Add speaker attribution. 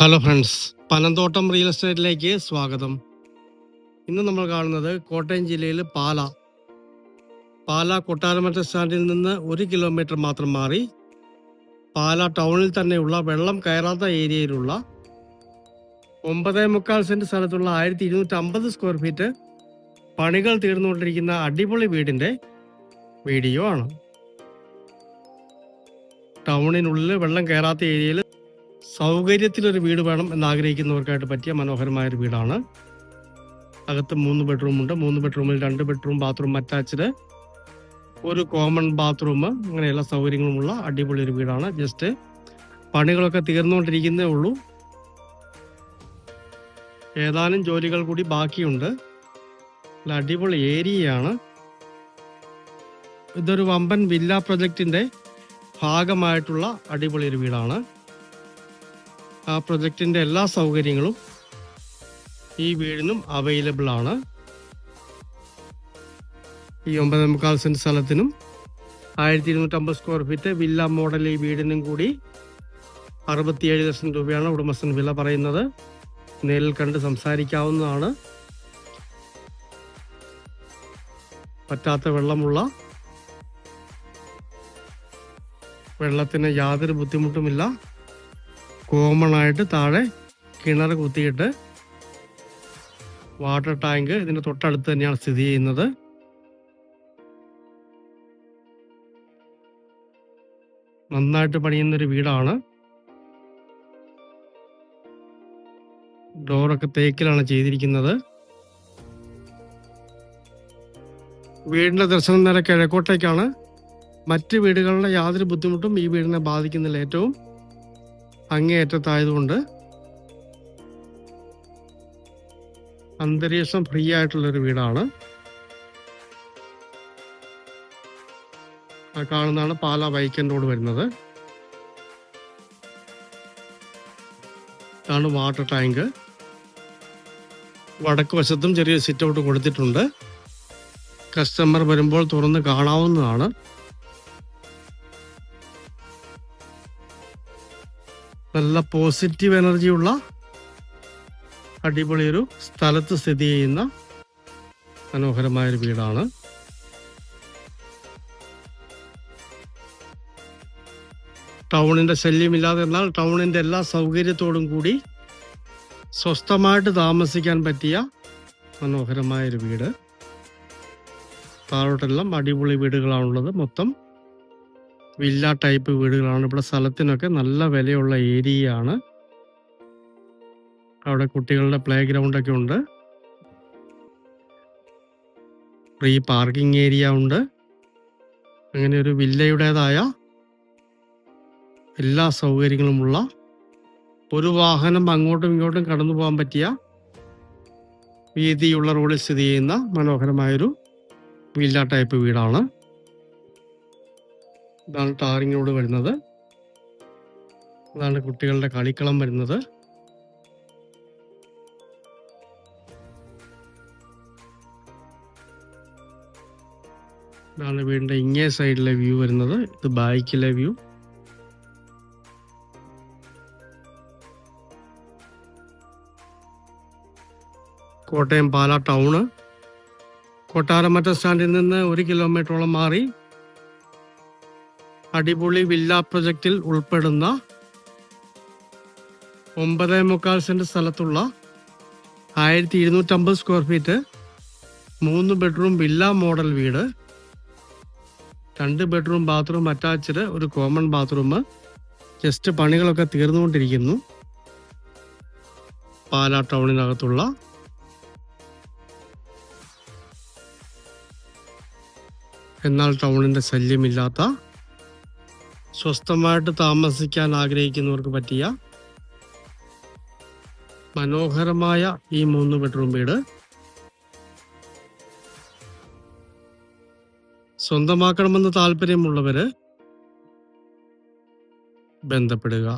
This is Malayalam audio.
Speaker 1: ഹലോ ഫ്രണ്ട്സ് പനന്തോട്ടം റിയൽ എസ്റ്റേറ്റിലേക്ക് സ്വാഗതം. ഇന്ന് നമ്മൾ കാണുന്നത് കോട്ടയം ജില്ലയിൽ പാല. പാല കൊട്ടാരമറ്റ സ്റ്റാൻഡിൽ നിന്ന് ഒരു കിലോമീറ്റർ മാത്രം മാറി പാല ടൗണിൽ തന്നെയുള്ള വെള്ളം കയറാത്ത ഏരിയയിലുള്ള ഒമ്പതേ മുക്കാൽ സെന്റ് സ്ഥലത്തുള്ള ആയിരത്തി ഇരുന്നൂറ്റി അമ്പത് സ്ക്വയർ ഫീറ്റ് പണികൾ തീർന്നുകൊണ്ടിരിക്കുന്ന അടിപൊളി വീടിന്റെ വീഡിയോ ആണ്. ടൗണിനുള്ളിൽ വെള്ളം കയറാത്ത ഏരിയയിൽ സൗകര്യത്തിലൊരു വീട് വേണം എന്നാഗ്രഹിക്കുന്നവർക്കായിട്ട് പറ്റിയ മനോഹരമായ ഒരു വീടാണ്. അകത്ത് മൂന്ന് ബെഡ്റൂമുണ്ട്. മൂന്ന് ബെഡ്റൂമിൽ രണ്ട് ബെഡ്റൂം ബാത്റൂം അറ്റാച്ച്ഡ്. ഒരു കോമൺ ബാത്റൂം അങ്ങനെയുള്ള സൗകര്യങ്ങളുമുള്ള അടിപൊളി ഒരു വീടാണ്. ജസ്റ്റ് പണികളൊക്കെ തീർന്നുകൊണ്ടിരിക്കുന്നേ ഉള്ളൂ. ഏതാനും ജോലികൾ കൂടി ബാക്കിയുണ്ട്. അടിപൊളി ഏരിയയാണ്. ഇതൊരു വമ്പൻ വില്ല പ്രൊജക്റ്റിന്റെ ഭാഗമായിട്ടുള്ള അടിപൊളി ഒരു വീടാണ്. ആ പ്രൊജക്റ്റിന്റെ എല്ലാ സൗകര്യങ്ങളും ഈ വീടിനും അവൈലബിൾ ആണ്. ഈ ഒമ്പത് മുക്കാൽ സെന്റ് സ്ഥലത്തിനും ആയിരത്തി ഇരുന്നൂറ്റമ്പത് സ്ക്വയർ ഫീറ്റ് വില്ല മോഡൽ ഈ വീടിനും കൂടി അറുപത്തിയേഴ് ലക്ഷം രൂപയാണ് ഉടമസ്ഥൻ വില പറയുന്നത്. നേരിൽ കണ്ട് സംസാരിക്കാവുന്നതാണ്. പറ്റാത്ത വെള്ളമുള്ള വെള്ളത്തിന് യാതൊരു ബുദ്ധിമുട്ടുമില്ല. കോമൺ ആയിട്ട് താഴെ കിണർ കുത്തിയിട്ട് വാട്ടർ ടാങ്ക് ഇതിന്റെ തൊട്ടടുത്ത് തന്നെയാണ് സ്ഥിതി ചെയ്യുന്നത്. നന്നായിട്ട് പണിയുന്നൊരു വീടാണ്. ഡോറൊക്കെ തേക്കിലാണ് ചെയ്തിരിക്കുന്നത്. വീടിന്റെ ദർശനം നേരെ കിഴക്കോട്ടേക്കാണ്. മറ്റ് വീടുകളുടെ യാതൊരു ബുദ്ധിമുട്ടും ഈ വീടിനെ ബാധിക്കുന്നില്ല ഏറ്റവും. അങ്ങേയറ്റത്തായതുകൊണ്ട് അന്തരീക്ഷം ഫ്രീ ആയിട്ടുള്ളൊരു വീടാണ്. ആ കാണുന്നതാണ് പാല വൈക്കൻ റോഡ് വരുന്നത്. ഇതാണ് വാട്ടർ ടാങ്ക് വടക്ക് വശത്തും ചെറിയ സിറ്റ് ഔട്ട് കൊടുത്തിട്ടുണ്ട്. കസ്റ്റമർ വരുമ്പോൾ തുറന്ന് കാണാവുന്നതാണ്. നല്ല പോസിറ്റീവ് എനർജിയുള്ള അടിപൊളി ഒരു സ്ഥലത്ത് സ്ഥിതി ചെയ്യുന്ന മനോഹരമായൊരു വീടാണ്. ടൗണിന്റെ ശല്യമില്ലാതെ എന്നാൽ ടൗണിന്റെ എല്ലാ സൗകര്യത്തോടും കൂടി സ്വസ്ഥമായിട്ട് താമസിക്കാൻ പറ്റിയ മനോഹരമായൊരു വീട്. താഴോട്ടെല്ലാം അടിപൊളി വീടുകളാണുള്ളത്. മൊത്തം വില്ല ടൈപ്പ് വീടുകളാണ്. ഇവിടെ സ്ഥലത്തിനൊക്കെ നല്ല വിലയുള്ള ഏരിയയാണ്. അവിടെ കുട്ടികളുടെ പ്ലേ ഗ്രൗണ്ട് ഒക്കെ ഉണ്ട്. ഫ്രീ പാർക്കിംഗ് ഏരിയ ഉണ്ട്. അങ്ങനെ ഒരു വില്ലയുടേതായ എല്ലാ സൗകര്യങ്ങളുമുള്ള ഒരു വാഹനം അങ്ങോട്ടും ഇങ്ങോട്ടും കടന്നു പോകാൻ പറ്റിയ വീതിയുള്ള റോഡിൽ സ്ഥിതി ചെയ്യുന്ന മനോഹരമായൊരു വില്ല ടൈപ്പ് വീടാണ്. ഇതാണ് ടാറിംഗ് റോഡ് വരുന്നത്. അതാണ് കുട്ടികളുടെ കളിക്കളം വരുന്നത്. ഇതാണ് വീടിന്റെ ഇങ്ങേ സൈഡിലെ വ്യൂ വരുന്നത്. ഇത് ബാക്കിലെ വ്യൂ. കോട്ടയം പാല ടൗണ്. കൊട്ടാരമറ്റ സ്റ്റാൻഡിൽ നിന്ന് ഒരു കിലോമീറ്ററോളം മാറി അടിപൊളി വില്ല പ്രൊജക്റ്റിൽ ഉൾപ്പെടുന്ന ഒമ്പതേ മുക്കാൽ സെന്റ് സ്ഥലത്തുള്ള ആയിരത്തി ഇരുന്നൂറ്റമ്പത് സ്ക്വയർ ഫീറ്റ് മൂന്ന് ബെഡ്റൂം വില്ല മോഡൽ വീട് രണ്ട് ബെഡ്റൂം ബാത്റൂം അറ്റാച്ച്ഡ് ഒരു കോമൺ ബാത്റൂം ജസ്റ്റ് പണികളൊക്കെ തീർന്നുകൊണ്ടിരിക്കുന്നു. പാലാ ടൗണിനകത്തുള്ള എന്നാൽ ടൗണിന്റെ ശല്യമില്ലാത്ത സ്വസ്ഥമായിട്ട് താമസിക്കാൻ ആഗ്രഹിക്കുന്നവർക്ക് പറ്റിയ മനോഹരമായ ഈ മൂന്ന് ബെഡ്റൂം വീട്. സ്വന്തമാക്കണമെന്ന് താല്പര്യമുള്ളവര് ബന്ധപ്പെടുക.